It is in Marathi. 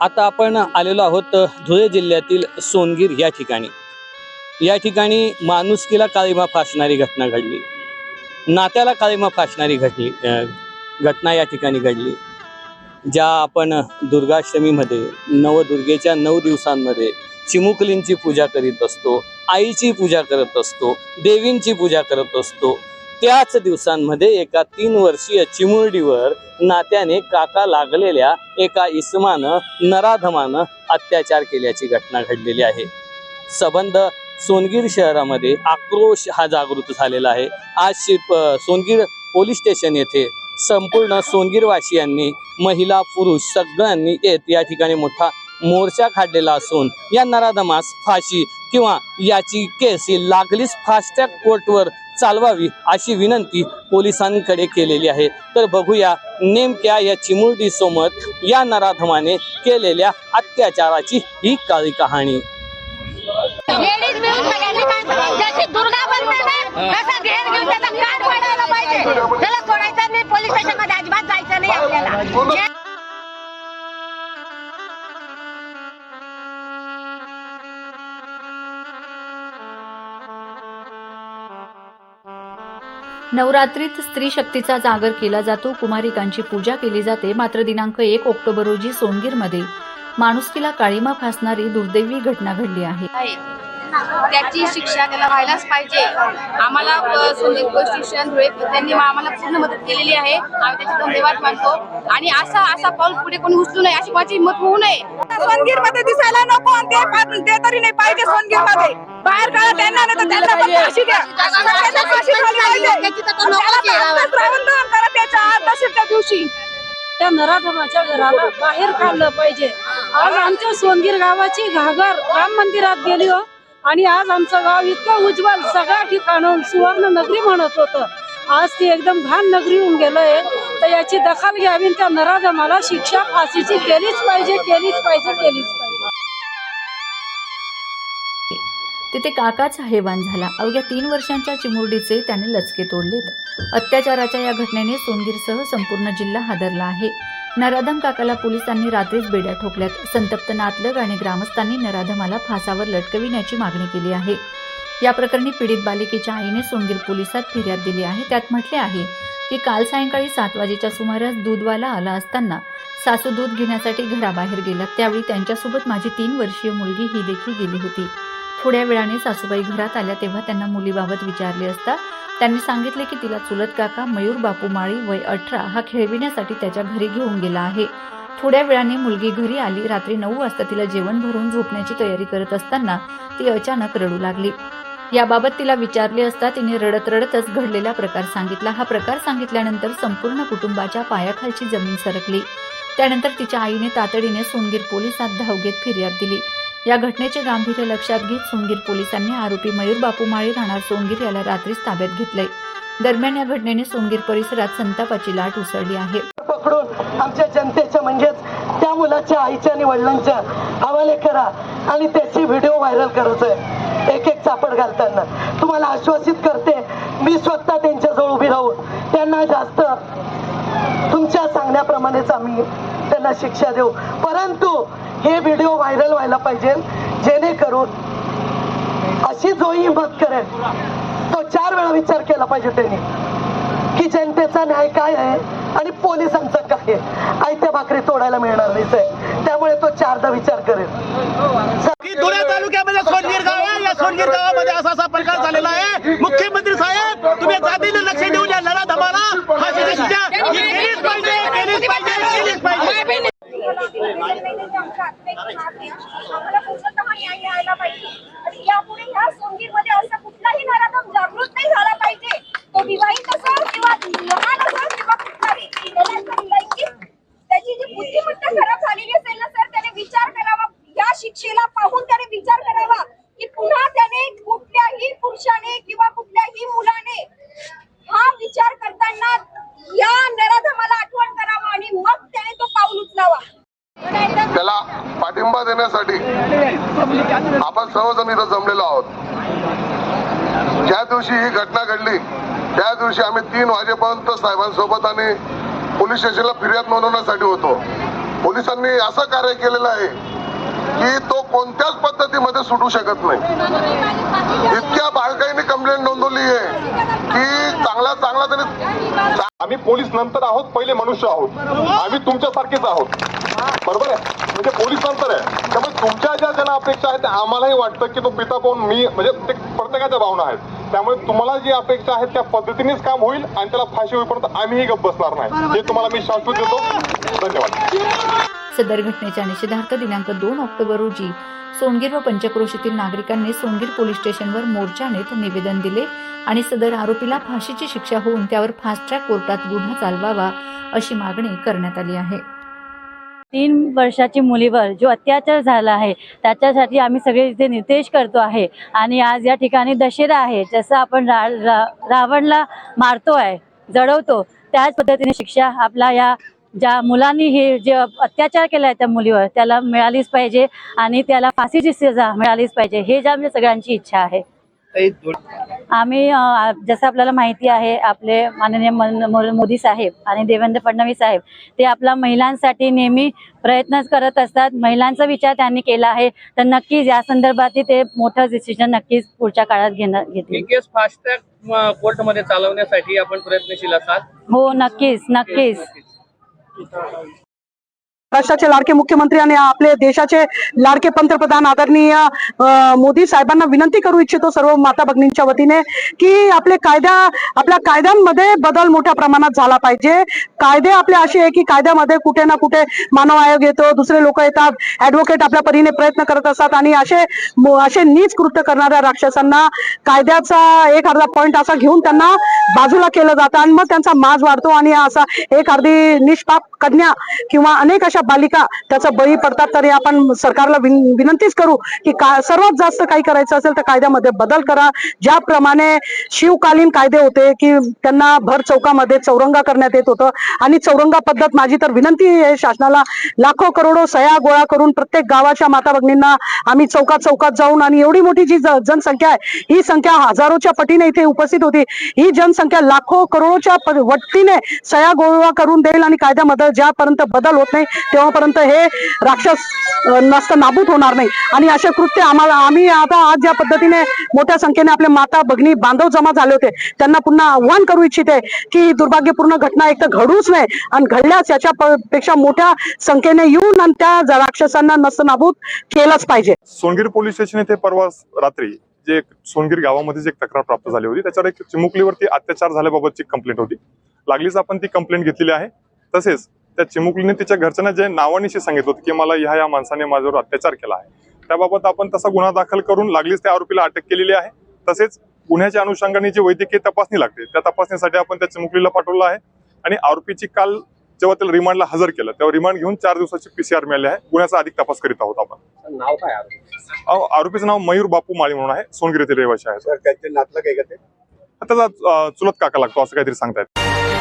आता आपण आलेलो आहोत धुळे जिल्ह्यातील सोनगीर या ठिकाणी. या ठिकाणी माणुसकीला काळीमा फासणारी घटना घडली. नात्याला काळीमा फासणारी घडली घटना या ठिकाणी घडली. ज्या आपण दुर्गाष्टमीमध्ये नवदुर्गेच्या नऊ दिवसांमध्ये चिमुकलींची पूजा करीत असतो आईची पूजा करत असतो देवींची पूजा करत असतो त्याच दिवसांमध्ये एका तीन वर्षीय चिमुरडीवर नात्याने काका लागलेल्या एका इसमानं नराधमानं अत्याचार केल्याची घटना घडलेली आहे. सबंध सोनगीर शहरामध्ये आक्रोश हा जागृत झालेला आहे. आज सोनगीर पोलीस स्टेशन येथे संपूर्ण सोनगीरवासियांनी महिला पुरुष सगळ्यांनी येत या ठिकाणी मोठा मोर्चा काढलेला असून या नराधमास फाशी किंवा याची केस ही लागलीच फास्ट ट्रॅक कोर्टवर चालवावी अशी विनंती पोलिसांकडे केलेली आहे. तर बघूया नेमक्या या चिमुरडी सोबत या नराधमाने केलेल्या अत्याचाराची ही काळी कहाणी. त्याला सोडायचं नाही पोलीस स्टेशनमध्ये अजिबात जायचं नाही आपल्याला. नवरात्रीत स्त्री शक्तीचा जागर केला जातो. कुमारिकांची पूजा केली जाते. मात्र दिनांक एक ऑक्टोबर रोजी सोनगीरमध्ये माणुसकीला काळीमा फासणारी दुर्दैवी घटना घडली आहे. आहे. त्याची शिक्षा त्याला व्हायलाच पाहिजे. आम्हाला पोलीस स्टेशन धुळे त्यांनी आम्हाला पूर्ण मदत केलेली आहे. आम्ही त्याचे धन्यवाद मानतो. आणि असा असा पाऊल पुढे कोणी उचलू नये अशी माझी हिंमत होऊ नये. सोनगीरमध्ये दिसायला नको ते तरी नाही पाहिजे सोनगीरमध्ये बाहेर काढा त्यांना नाही. तर पण फाशी द्या त्याच्या दिवशी. त्या नराधमाच्या घराला बाहेर काढलं पाहिजे. आज आमच्या सोनगीर गावाची घागर राम मंदिरात गेली हो. आणि आज आमचं गाव इतकं उज्ज्वल सगळ्या ठिकाणून सुवर्ण नगरी म्हणत होतं. आज ती एकदम घाण नगरी होऊन गेलंय. तर याची दखल घ्यावी त्या नराधमाला शिक्षा फाशीची केलीच पाहिजे केलीच पाहिजे केलीच पाहिजे. तिथे काकाचा हेवान झाला. अवघ्या तीन वर्षांच्या चिमुरडीचे त्याने लचके तोडलेत. अत्याचाराच्या या घटनेने सोनगीरसह संपूर्ण जिल्हा हादरला आहे. नराधम काकाला पोलिसांनी रात्रीच बेड्या ठोकल्यात. संतप्त नातलग आणि ग्रामस्थांनी नराधमाला फासावर लटकविण्याची मागणी केली आहे. या प्रकरणी पीडित बालिकेच्या आईने सोनगीर पोलिसात फिर्याद दिली आहे. त्यात म्हटले आहे की काल सायंकाळी सात वाजेच्या सुमारास दूधवाला आला असताना सासू दूध घेण्यासाठी घराबाहेर गेला त्यावेळी त्यांच्यासोबत माझी तीन वर्षीय मुलगी ही देखील गेली होती. थोड्या वेळाने सासूबाई घरात आल्या तेव्हा त्यांना मुलीबाबत विचारले असता त्यांनी सांगितले की तिला चुलत काका मयूर बापू माळी वय अठरा हा खेळविण्यासाठी त्याच्या घरी घेऊन गेला आहे. थोड्या वेळाने मुलगी घरी आली. रात्री नऊ वाजता तिला जेवण भरून झोपण्याची तयारी करत असताना ती अचानक रडू लागली. याबाबत तिला विचारले असता तिने रडत रडतच घडलेला प्रकार सांगितला. हा प्रकार सांगितल्यानंतर संपूर्ण कुटुंबाच्या पायाखालची जमीन सरकली. त्यानंतर तिच्या आईने तातडीने सोनगीर पोलिसात धाव घेत फिर्याद दिली. या घटनेचे गांभीर्य लक्षात घेत सोनगीर पोलिसांनी आरोपी मयूर बापू माळी राहणार सोनगीर याला रात्रीच ताब्यात घेतले दरम्यान या घटनेने सोनगीर परिसरात संतापाची लाट उसळली आहे. पकडून आमच्या जनतेच्या म्हणजेच त्या मुलाच्या आईच्या आणि वडिलांच्या हवाले करा आणि त्याची व्हिडिओ व्हायरल करायचंय. एक एक चापड घालताना. तुम्हाला आश्वासित करते मी स्वतः त्यांच्याजवळ उभी राहून त्यांना जास्त तुमच्या सांगण्याप्रमाणेच आम्ही त्यांना शिक्षा देऊ. परंतु हे व्हिडिओ व्हायरल व्हायला पाहिजे जेणेकरून अशी जो हिंमत करेल. तो चार वेळा विचार केला पाहिजे त्यांनी की जनतेचा न्याय काय आहे आणि पोलिसांचा काय आहे? आयत्या भाकरी तोडायला मिळणार नाही साहेब. त्यामुळे तो चारदा विचार करेल. की धुळे तालुक्यामध्ये सोनगीर गाव आहे? या सोनगीर गावामध्ये असा असा प्रकार झालेला आहे. मुख्यमंत्री साहेब तुम्ही जातीने लक्ष देऊन या लढा धमाला. ही केलीच पाहिजे केलीच पाहिजे केलीच पाहिजे आम्हाला पूर्णतः न्याय मिळाला पाहिजे. आणि यापुढे ह्या सोनगीरमध्ये असा कुठलाही नराधम जागृत नाही झाला पाहिजे. तो विवाहित असो किंवा लहान असो किंवा कुठलाही लैंगिक त्याची जी बुद्धिमत्ता खराब झालेली असेल ना सर त्याने विचार करावा. या शिक्षेला पाहून त्याने विचार करावा की पुन्हा त्याने कुठल्याही पुरुषाने किंवा कुठल्याही मुलाने हा विचार करताना या नराधमाला आठवण करावा आणि मग त्याने तो पाऊल उचलावा. त्याला पाठिंबा देण्यासाठी आपण सर्वजण इथं जमलेलो आहोत. ज्या दिवशी ही घटना घडली त्या दिवशी आम्ही तीन वाजेपर्यंत साहेबांसोबत आणि पोलीस स्टेशनला फिर्याद नोंदवण्यासाठी होतो. पोलिसांनी असं कार्य केलेलं आहे की तो कोणत्याच पद्धतीमध्ये सुटू शकत नाही. इतक्या बाळकाईने कंप्लेंट नोंदवली आहे की चांगला चांगला तरी आम्ही पोलीस नंतर आहोत पहिले मनुष्य आहोत. आम्ही तुमच्यासारखेच आहोत. बरोबर आहे? म्हणजे पोलीस नंतर आहे. त्यामुळे तुमच्या ज्या ज्यांना अपेक्षा आहेत त्या आम्हालाही वाटतं की तो पिता पाहून मी म्हणजे ते प्रत्येकाच्या भावना आहेत. त्यामुळे तुम्हाला जी अपेक्षा आहेत त्या पद्धतीनेच काम होईल आणि त्याला फाशी होईपर्यंत आम्हीही गप्प बसणार नाही. हे तुम्हाला मी शाश्वत देतो. धन्यवाद. सदर घटनेच्या निषेधार्थ दिनांक दोन ऑक्टोबर रोजी सोनगीर व पंचक्रोशीतील नागरिकांनी सोनगीर पोलीस स्टेशनवर मोर्चा नेत निवेदन दिले आणि सदर आरोपीला फाशीची शिक्षा होऊन त्यावर फास्ट ट्रॅक कोर्टात गुन्हा चालवावा अशी मागणी करण्यात आली आहे. तीन वर्षाची मुलीवर जो अत्याचार झाला आहे त्याच्यासाठी आम्ही सगळे इथे निर्देश करतो आहे. आणि आज या ठिकाणी दशेरा आहे जसं आपण रा, रा रावणला मारतो आहे जडवतो त्याच पद्धतीने शिक्षा आपला या ज्या मुलांनी हे जे अत्याचार केला आहे त्या मुलीवर त्याला मिळालीच पाहिजे आणि त्याला फाशीची सजा मिळालीच पाहिजे हे ज्या सगळ्यांची इच्छा आहे. आम्ही जसं आपल्याला माहिती आहे आपले माननीय मोदी साहेब आणि देवेंद्र फडणवीस साहेब ते आपल्या महिलांसाठी नेहमी प्रयत्न करत असतात. महिलांचा विचार त्यांनी केला आहे. तर नक्कीच या संदर्भात ते मोठं डिसिजन नक्कीच पुढच्या काळात घेणार घेतील. केस फास्ट ट्रॅक कोर्टमध्ये चालवण्यासाठी आपण प्रयत्नशील असाल? हो नक्कीच नक्कीच. महाराष्ट्राचे लाडके मुख्यमंत्री आणि आपले देशाचे लाडके पंतप्रधान आदरणीय मोदी साहेबांना विनंती करू इच्छितो सर्व माता भगिनींच्या वतीने की आपले कायदा आपल्या कायद्यांमध्ये बदल मोठ्या प्रमाणात झाला पाहिजे. कायदे आपले असे आहे की कायद्यामध्ये कुठे ना कुठे मानव आयोग येतो दुसरे लोक येतात ऍडव्होकेट आपल्या परीने प्रयत्न करत असतात आणि असे असे नीच कृत्य करणाऱ्या राक्षसांना कायद्याचा एक अर्धा पॉईंट असा घेऊन त्यांना बाजूला केलं जातं आणि मग त्यांचा माज वाढतो आणि असा एक अर्धी निष्पाप कन्या किंवा अनेक अशा बालिका त्याचा बळी पडतात तरी आपण सरकारला विन- विनंतीच करू की का सर्वात जास्त काही करायचं असेल तर कायद्यामध्ये बदल करा. ज्याप्रमाणे शिवकालीन कायदे होते की त्यांना भर चौकामध्ये चौरंगा करण्यात येत होतं. आणि चौरंगा पद्धत माझी तर विनंती आहे शासनाला. लाखो करोडो सह्या गोळा करून प्रत्येक गावाच्या माता भगिनींना आम्ही चौकात चौकात जाऊन आणि एवढी मोठी जी जनसंख्या आहे ही संख्या हजारोच्या पटीने इथे उपस्थित होती. ही जनसंख्या लाखो करोडोच्या प- वट्टीने सह्या गोळा करून देईल आणि कायद्यामध्ये ज्यापर्यंत बदल होत नाही तेव्हापर्यंत हे राक्षस अ, नसतं नाबूद होणार नाही. आणि असे कृत्य आम्हाला आम्ही आता आज ज्या पद्धतीने मोठ्या संख्येने आपले माता भगिनी बांधव जमा झाले होते त्यांना पुन्हा आव्हान करू इच्छिते की ही दुर्भाग्यपूर्ण घटना एक तर घडूच नये आणि घडल्यास याच्या पेक्षा मोठ्या संख्येने येऊन आणि त्या राक्षसांना नसतं नाबूद केलंच पाहिजे. सोनगीर पोलीस स्टेशन येथे परवा रात्री जे सोनगीर गावामध्ये जी एक तक्रार प्राप्त झाली होती त्याच्यावर एक चिमुकलीवरती अत्याचार झाल्याबाबतची कंप्लेंट होती. लागलीच आपण ती कंप्लेंट घेतलेली आहे. तसेच त्या चिमुकलीने तिच्या घरच्यांना जे नावानिशी सांगितलं होतं की मला ह्या या माणसाने माझ्यावर अत्याचार केला आहे त्याबाबत आपण तसा गुन्हा दाखल करून लागलीच त्या आरोपीला अटक केलेली आहे. तसेच गुन्ह्याच्या अनुषंगाने जी वैद्यकीय तपासणी लागते त्या तपासणीसाठी आपण त्या चिमुकलीला पाठवलं आहे आणि आरोपीची काल जेव्हा त्याला रिमांडला हजर केलं तेव्हा रिमांड घेऊन चार दिवसाची पीसीआर मिळाली आहे. गुन्ह्याचा अधिक तपास करीत आहोत आपण. नाव काय आरोपीचं? नाव मयूर बापू माळी म्हणून आहे सोनगिरी येथील रहिवासी आहे त्यांचे चुलत काका लागतो असं काहीतरी सांगतायत.